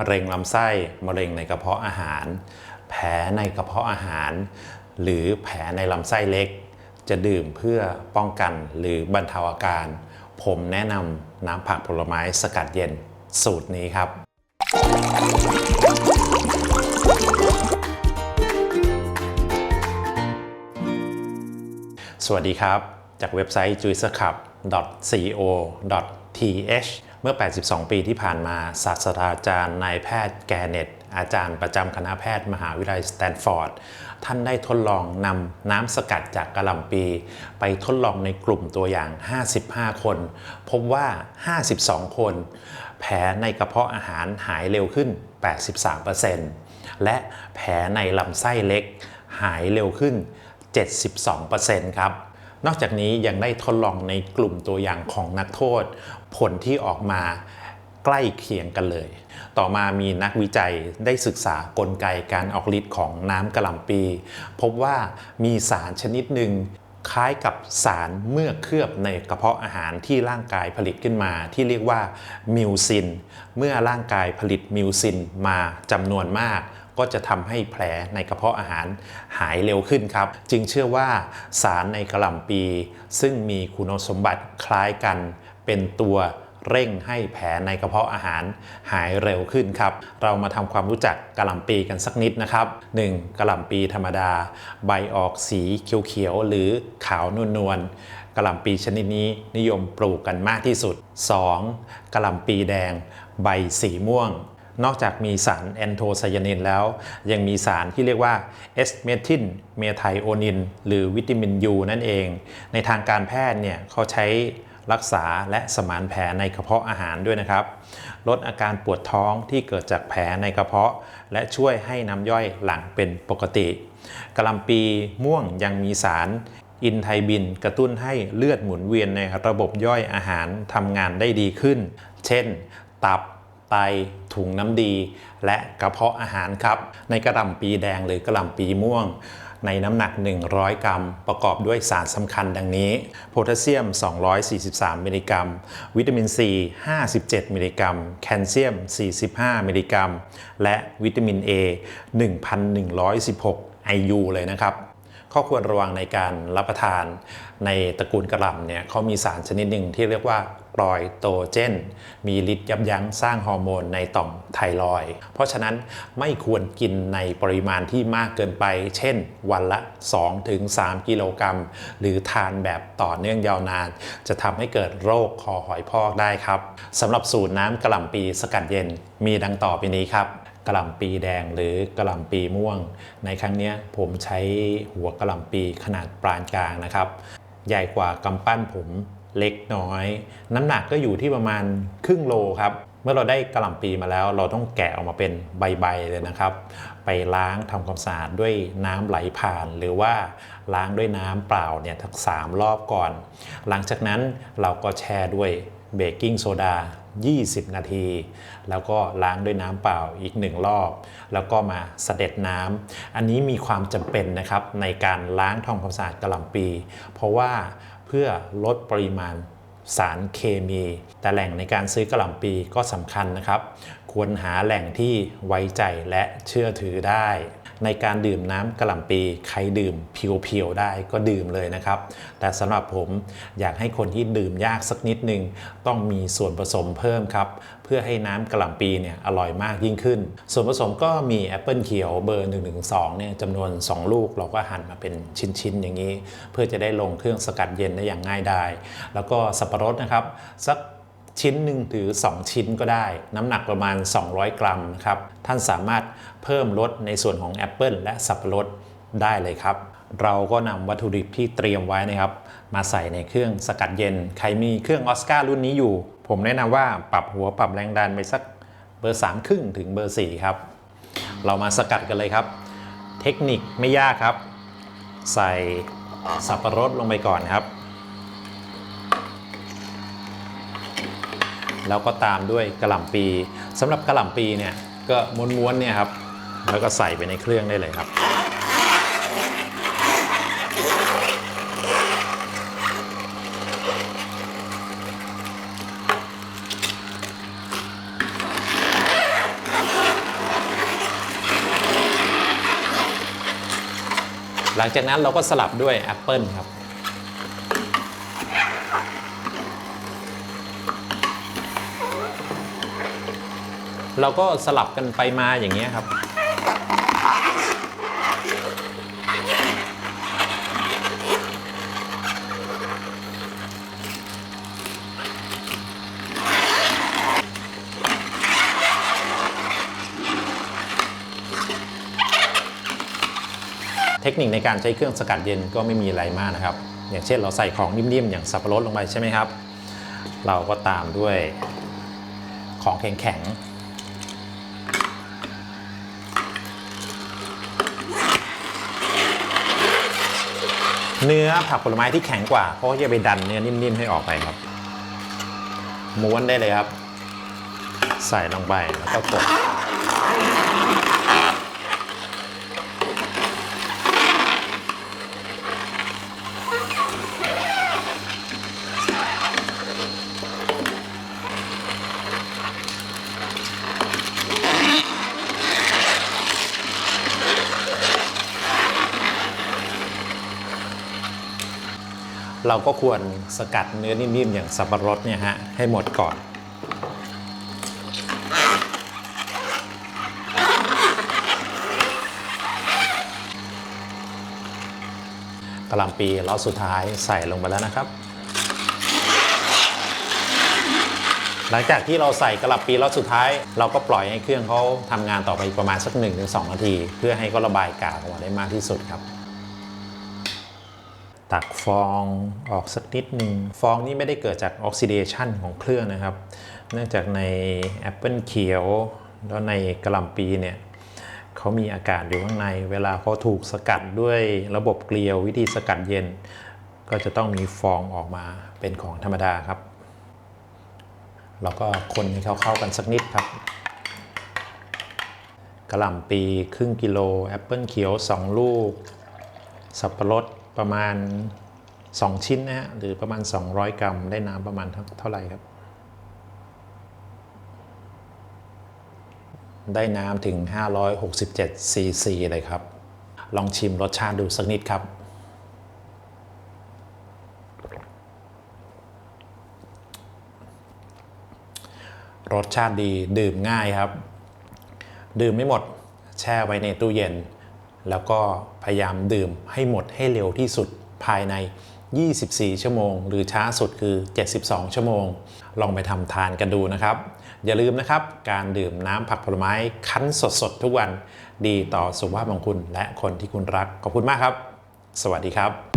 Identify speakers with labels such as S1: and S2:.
S1: มะเร็งลำไส้มะเร็งในกระเพาะอาหาร แผลในกระเพาะอาหาร หรือแผลในลำไส้เล็ก จะดื่มเพื่อป้องกันหรือบรรเทาอาการ ผมแนะนำน้ำผักผลไม้สกัดเย็นสูตรนี้ครับสวัสดีครับ จากเว็บไซต์ j u i c e c u p co th เมื่อ 82 ปีที่ผ่านมาศาสตราจารย์นายแพทย์แกเน็ต อาจารย์ประจำคณะแพทย์มหาวิทยาลัยสแตนฟอร์ด ท่านได้ทดลองนำน้ำสกัดจากกระหล่ำปี ไปทดลองในกลุ่มตัวอย่าง 55 คน พบว่า 52 คน แผลในกระเพาะอาหารหายเร็วขึ้น 83%และแผลในลำไส้เล็กหายเร็วขึ้น 72%ครับ นอกจากนี้ยังได้ทดลองในกลุ่มตัวอย่างของนักโทษ ผลที่ออกมาใกล้เคียงกันเลย ต่อมามีนักวิจัยได้ศึกษากลไกการออกฤทธิ์ของน้ำกระหล่ำปี พบว่ามีสารชนิดหนึ่งคล้ายกับสารเมื่อเคลือบในกระเพาะอาหารที่ร่างกายผลิตขึ้นมา ที่เรียกว่ามิวซิน เมื่อร่างกายผลิตมิวซินมาจำนวนมาก ก็จะทำให้แผลในกระเพาะอาหารหายเร็วขึ้นครับ จึงเชื่อว่าสารในกระหล่ำปี ซึ่งมีคุณสมบัติคล้ายกัน เป็นตัวเร่งให้แผลในกระเพาะอาหารหายเร็วขึ้นครับ เรามาทำความรู้จักกระหล่ำปีกันสักนิดนะครับ 1. กระหล่ำปีธรรมดา ใบออกสีเขียวๆหรือขาวนวลๆกระหล่ำปีชนิดนี้นิยมปลูกกันมากที่สุด 2. กระหล่ำปีแดง ใบสีม่วง นอกจากมีสารแอนโทไซยานินแล้ว ยังมีสารที่เรียกว่าเอสเมทิลเมไทโอนิน หรือวิตามินยูนั่นเอง ในทางการแพทย์เนี่ยเขาใช้รักษาและสมานแผลในกระเพาะอาหารด้วยนะครับ ลดอาการปวดท้องที่เกิดจากแผลในกระเพาะ และช่วยให้น้ำย่อยหลังเป็นปกติกระหลำปีม่วงยังมีสารอินไทบินกระตุ้นให้เลือดหมุนเวียนในระบบย่อยอาหารทำงานได้ดีขึ้น เช่น ตับ ไต ถุงน้ำดี และกระเพาะอาหารครับ ในกระหล่ำปีแดงหรือกระหล่ำปีม่วง ในน้ำหนัก 100 กรัม ประกอบด้วยสารสำคัญดังนี้ โพแทสเซียม 243 มิลลิกรัม วิตามินซี 57 มิลลิกรัม แคลเซียม 45 มิลลิกรัม และวิตามิน A 1,116 IU เลยนะครับ ข้อควรระวังในการรับประทานในตระกูลกระหล่ำเนี่ยเขามีสารชนิดหนึ่งที่เรียกว่ากรอยโตเจน มีฤทธิ์ยับยั้งสร้างฮอร์โมนในต่อมไทรอย เพราะฉะนั้นไม่ควรกินในปริมาณที่มากเกินไป เช่น วันละ 2-3 กิโลกรัม หรือทานแบบต่อเนื่องยาวนาน จะทำให้เกิดโรคคอหอยพอกได้ครับสำหรับสูตรน้ำกระหล่ำปีสกัดเย็นมีดังต่อไปนี้ครับ กระหล่ำปีแดงหรือกระหล่ำปีม่วง ในครั้งนี้ผมใช้หัวกระหล่ำปีขนาดปานกลางนะครับ ใหญ่กว่ากำปั้นผมเล็กน้อย น้ำหนักก็อยู่ที่ประมาณครึ่งโลครับ เมื่อเราได้กระหล่ำปีมาแล้ว เราต้องแกะออกมาเป็นใบๆเลยนะครับ ไปล้างทำความสะอาดด้วยน้ำไหลผ่าน หรือว่าล้างด้วยน้ำเปล่าเนี่ยทั้งสามรอบก่อน หลังจากนั้นเราก็แช่ด้วย เบกกิ้งโซดา 20 นาที แล้วก็ล้างด้วยน้ำเปล่าอีกหนึ่งรอบ แล้วก็มาเสด็จน้ำอันนี้มีความจำเป็นนะครับในการล้างทำความสะอาดกระหล่ำปี เพราะว่าเพื่อลดปริมาณสารเคมี แต่แหล่งในการซื้อกระหล่ำปีก็สำคัญนะครับ ควรหาแหล่งที่ไว้ใจและเชื่อถือได้ ในการดื่มน้ำกระหล่ำปีใครดื่มเพียวๆได้ก็ดื่มเลยนะครับ แต่สำหรับผมอยากให้คนที่ดื่มยากสักนิดนึงต้องมีส่วนผสมเพิ่มครับ เพื่อให้น้ำกระหล่ำปีเนี่ยอร่อยมากยิ่งขึ้น ส่วนผสมก็มีแอปเปิลเขียวเบอร์112เนี่ยจำนวน 2 ลูกเราก็หั่นมาเป็นชิ้นๆอย่างนี้ เพื่อจะได้ลงเครื่องสกัดเย็นได้อย่างง่ายดายแล้วก็สับปะรดนะครับสัก ชิ้นหนึ่งหรือ 2 ชิ้นก็ได้ น้ำหนักประมาณ 200 กรัมนะครับ ท่านสามารถเพิ่มลดในส่วนของแอปเปิลและสับปะรดได้เลยครับ เราก็นำวัตถุดิบที่เตรียมไว้นะครับ มาใส่ในเครื่องสกัดเย็น ใครมีเครื่องออสการ์รุ่นนี้อยู่ ผมแนะนำว่าปรับหัวปรับแรงดันไปสักเบอร์3ครึ่งถึงเบอร์4ครับ เรามาสกัดกันเลยครับ เทคนิคไม่ยากครับ ใส่สับปะรดลงไปก่อนครับ แล้วก็ตามด้วยกระหล่ำปีสำหรับกระหล่ำปีเนี่ยก็ม้วนๆเนี่ยครับแล้วก็ใส่ไปในเครื่องได้เลยครับ หลังจากนั้นเราก็สลับด้วยแอปเปิลครับ เราก็สลับกันไปมาอย่างนี้ยครับ เทคนิคในการใช้เครื่องสกัดเย็นก็ไม่มีอะไรมากนะครับ อย่างเช่นเราใส่ของนิ่มๆ อย่างสับปะรดลงไปใช่ไหมครับ เราก็ตามด้วยของแข็งๆ เนื้อผักผลไม้ที่แข็งกว่าเขาก็จะไปดันเนื้อนิ่มๆให้ออกไปครับ ม้วนได้เลยครับ ใส่ลงไปแล้วก็กด เราก็ควรสกัดเนื้อนิ่มๆอย่างสับปะรดเนี่ยฮะให้หมดก่อน กระลำปีล็อสุดท้ายใส่ลงไปแล้วนะครับ หลังจากที่เราใส่กระลำปีล็อสุดท้าย เราก็ปล่อยให้เครื่องเขาทำงานต่อไปอีกประมาณสัก 1-2 นาที เพื่อให้เขาระบายกากออกมาได้มากที่สุดครับ ตักฟองออกสักนิดหนึ่งฟองนี้ไม่ได้เกิดจากออกซิเดชันของเครื่องนะครับ เนื่องจากในแอปเปิลเขียว แล้วในกระหล่ำปีเนี่ยเขามีอากาศอยู่ข้างใน เวลาเขาถูกสกัดด้วยระบบเกลียววิธีสกัดเย็น ก็จะต้องมีฟองออกมาเป็นของธรรมดาครับเราก็คนให้เขาเข้ากันสักนิดครับกระหล่ำปีครึ่งกิโลแอปเปิลเขียว 2 ลูก สับปะรด ประมาณ 2 ชิ้นนะฮะหรือประมาณ 200 กรัม ได้น้ำประมาณเท่าไหร่ครับ ได้น้ำถึง 567 ซีซีเลยครับ ลองชิมรสชาติดูสักนิดครับรสชาติดีดื่มง่ายครับ ดื่มไม่หมดแช่ไว้ในตู้เย็น แล้วก็ ยายามดื่มให้หมดให้เร็วที่สุดภายใน 24 ชั่วโมง หรือช้าสุดคือ 72 ชั่วโมง ลองไปทำทานกันดูนะครับ อย่าลืมนะครับ การดื่มน้ำผักผลไม้คั้นสดๆ ทุกวัน ดีต่อสุขภาพของคุณและคนที่คุณรัก ขอบคุณมากครับ สวัสดีครับ